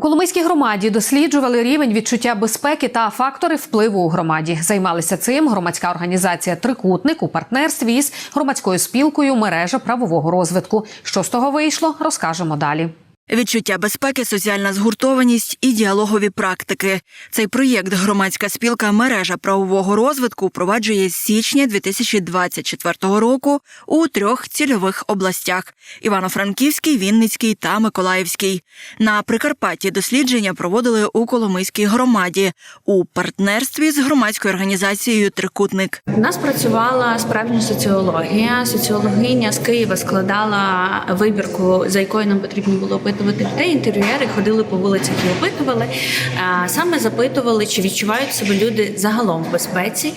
У Коломийській громаді досліджували рівень відчуття безпеки та фактори впливу у громаді. Займалися цим громадська організація Трикутник у партнерстві із громадською спілкою мережа правового розвитку. Що з того вийшло, розкажемо далі. Відчуття безпеки, соціальна згуртованість і діалогові практики. Цей проєкт громадська спілка мережа правового розвитку впроваджує з січня 2024 року у трьох цільових областях: Івано-Франківський, Вінницький та Миколаївський. На Прикарпатті дослідження проводили у Коломийській громаді у партнерстві з громадською організацією Трикутник. У нас працювала справжня соціологія. Соціологиня з Києва складала вибірку, за якою нам потрібно було опитувати людей. Інтерв'юери ходили по вулицях і опитували. Саме запитували, чи відчувають себе люди загалом в безпеці,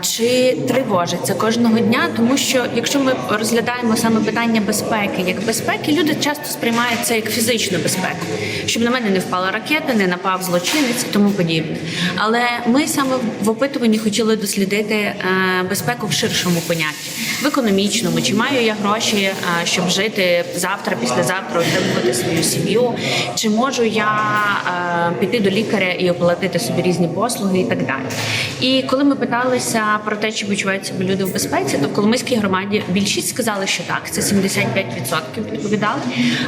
чи тривожаться кожного дня. Тому що якщо ми розглядаємо саме питання безпеки як безпеки, люди часто сприймають це як фізичну безпеку, щоб на мене не впала ракета, не напав злочинець і тому подібне. Але ми саме в опитуванні хотіли дослідити е, безпеку в ширшому понятті, в економічному, чи маю я гроші, е, щоб жити завтра, післязавтра, отримувати свою сім'ю, чи можу я е, піти до лікаря і оплатити собі різні послуги і так далі. І коли ми питалися про те, чи відчувають себе люди в безпеці, то в Коломийській громаді більшість сказали, що так, це 75% відповідали.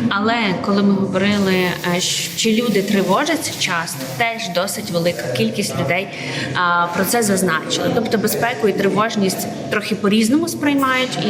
Але коли ми говорили, е, чи люди тривожаться часто, теж досить велика кількість людей про це зазначили. Тобто безпеку і тривожність трохи по-різному сприймають,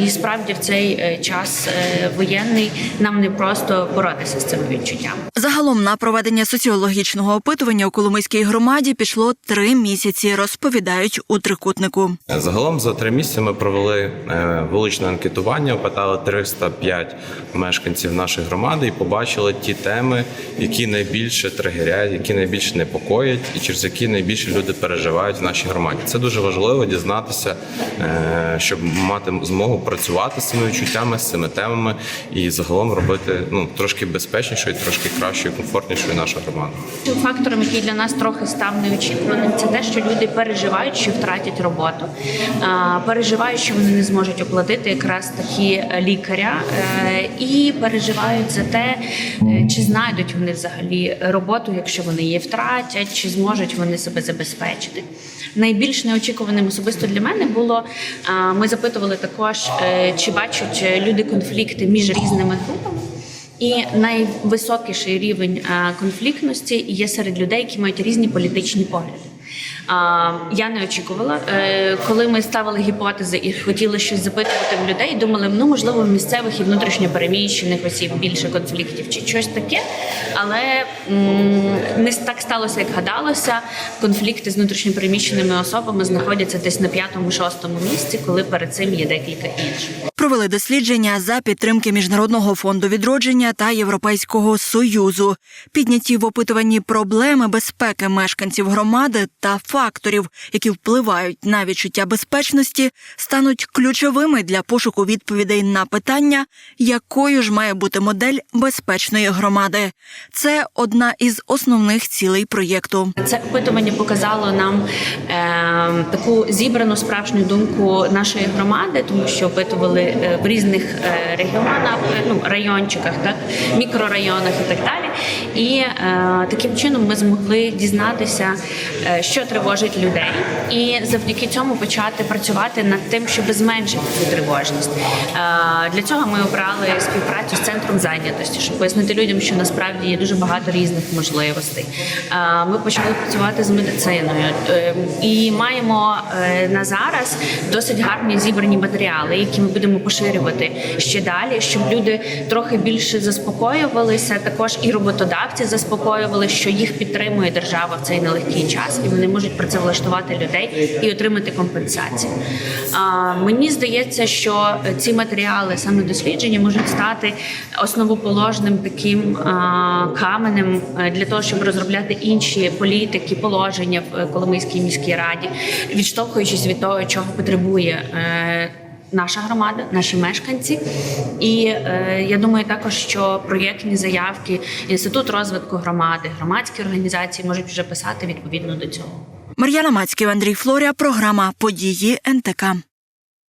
і справді в цей е, час е, воєнний нам не просто боротися з цими відчуттями. Загалом на проведення соціологічного опитування у Коломийській громаді пішло три місяці, розповідають у трикутнику. Загалом за три місяці ми провели е, вуличне анкетування, опитали 305 мешканців нашої громади і побачили ті теми, які найбільше тригерять, які найбільше непокоять, і через які найбільше люди переживають в нашій громаді. Це дуже важливо дізнатися, е, щоб мати змогу працювати з цими відчуттями, з цими темами і загалом робити ну трошки безпечнішою, трошки кращою, комфортнішою нашу громаду. Тим фактором, який для нас трохи став неочікуваним, це те, що люди переживають, що втратять роботу, переживають, що вони не зможуть оплатити якраз такі е, лікаря, е, і переживають за те, е, чи знайдуть вони взагалі роботу, якщо вони її втратять, чи зможуть вони себе забезпечити. Найбільш неочікуваним особисто для мене було ми запитували також, чи бачать люди конфлікти між різними групами. І найвисокіший рівень е, конфліктності є серед людей, які мають різні політичні погляди. Я не очікувала, Е, коли ми ставили гіпотези і хотіли щось запитувати в людей, думали, ну можливо, в місцевих і внутрішньо переміщених осіб більше конфліктів чи щось таке. Але не так сталося, як гадалося. Конфлікти з внутрішньо переміщеними особами знаходяться десь на п'ятому-шостому місці, коли перед цим є декілька інших. Провели дослідження за підтримки Міжнародного фонду відродження та Європейського союзу. Підняті в опитуванні проблеми безпеки мешканців громади та факторів, які впливають на відчуття безпечності, стануть ключовими для пошуку відповідей на питання, якою ж має бути модель безпечної громади. Це одна із основних цілей проєкту. Це опитування показало нам е, таку зібрану справжню думку нашої громади, тому що опитували е, в різних е, регіонах, е, ну райончиках, так мікрорайонах і так далі. І е, таким чином ми змогли дізнатися, е, що тривожить людей, і завдяки цьому почати працювати над тим, щоб зменшити цю тривожність. Е, для цього ми обрали співпрацю з центром зайнятості, щоб пояснити людям, що насправді є дуже багато різних можливостей. Е, Ми почали працювати з медициною е, і маємо на зараз досить гарні зібрані матеріали, які ми будемо поширювати ще далі, щоб люди трохи більше заспокоювалися. Також і роботодавці заспокоювали, що їх підтримує держава в цей нелегкий час, і вони можуть працевлаштувати людей і отримати компенсацію. А, Мені здається, що ці матеріали, саме дослідження, можуть стати основоположним таким а, каменем е, для того, щоб розробляти інші політики, положення в е, Коломийській міській раді, відштовхуючись від того, чого потребує. Наша громада, наші мешканці, і е, я думаю, також що проєктні заявки, інститут розвитку громади, громадські організації можуть вже писати відповідно до цього. Мар'яна Мацьків, Андрій Флоря, програма Події НТК.